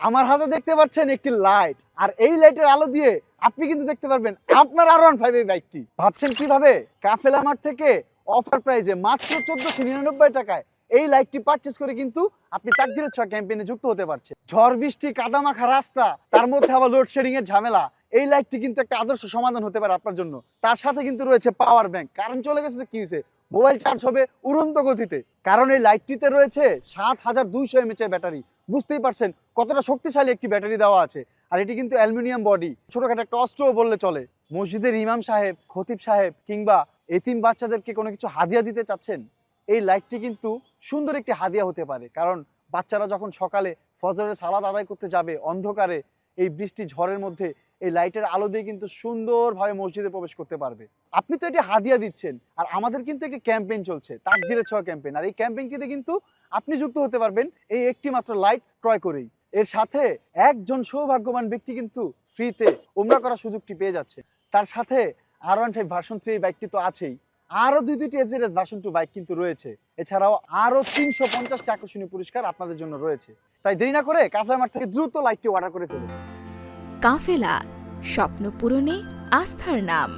আমার হাতে দেখতে পাচ্ছেন একটি লাইট আর এই লাইটের আলো দিয়ে আপনি কিন্তু দেখতে পারবেন আপনার আর ওয়ান ফাইভ এই বাইকটি ভাবছেন কীভাবে? কাফেলা মার্ট থেকে অফার প্রাইজে মাত্র চোদ্দশো নিরানব্বই টাকায় এই লাইটটি পারচেস করে কিন্তু আপনি তাকদিরের ছয় ক্যাম্পেইনে যুক্ত হতে পারছেন। ঝড়, বৃষ্টি, কাদামাখা রাস্তা, তার মধ্যে আবার লোডশেডিং এর ঝামেলা, এই লাইটটি কিন্তু একটা আদর্শ সমাধান হতে পারে আপনার জন্য। তার সাথে কিন্তু রয়েছে পাওয়ার ব্যাংক কারেন্ট চলে গেছে তো কি হয়েছে? মোবাইল চার্জ হবে উড়ন্ত গতিতে। কারণ এই লাইটটিতে রয়েছে সাত হাজার দুইশো এমএচ এর ব্যাটারি। বুঝতেই পারছেন কতটা শক্তিশালী একটি ব্যাটারি দেওয়া আছে। আর এটি কিন্তু অ্যালুমিনিয়াম বডি। ছোটখাটো একটা অস্ত্রও বললে চলে। মসজিদের ইমাম সাহেব, খতিব সাহেব কিংবা এতিম বাচ্চাদেরকে কোনো কিছু হাদিয়া দিতে চাচ্ছেন, এই লাইটটি কিন্তু সুন্দর একটি হাদিয়া হতে পারে। কারণ বাচ্চারা যখন সকালে ফজরের সালাদ আদায় করতে যাবে অন্ধকারে এই বৃষ্টি ঝড়ের মধ্যে এই লাইটের আলো দিয়ে কিন্তু সুন্দরভাবে মসজিদে প্রবেশ করতে পারবে। আপনি তো এটি হাদিয়া দিচ্ছেন, আর আমাদের কিন্তু একটি ক্যাম্পেইন চলছে, তাকদিরে ছোঁয়া ক্যাম্পেইন। আর এই ক্যাম্পেইনটিতে কিন্তু আপনি যুক্ত হতে পারবেন এই একটি মাত্র লাইট ক্রয় করেই। এর সাথে একজন সৌভাগ্যবান ব্যক্তি কিন্তু ফ্রিতে উমরা করার সুযোগটি পেয়ে যাচ্ছে। তার সাথে আর ওয়ান ফাইভ ভার্সন থ্রি বাইকটি তো আছেই। আরও দুই দুইটি এফজেডএস ভার্সন টু বাইক কিন্তু রয়েছে। এছাড়াও আরও তিনশো পঞ্চাশটি আকর্ষণীয় পুরস্কার আপনাদের জন্য রয়েছে। তাই দেরি না করে কাফলা মার্ট থেকে দ্রুত লাইটটি অর্ডার করে ফেলুন। কাফেলা স্বপ্ন পূরণে আস্থার নাম।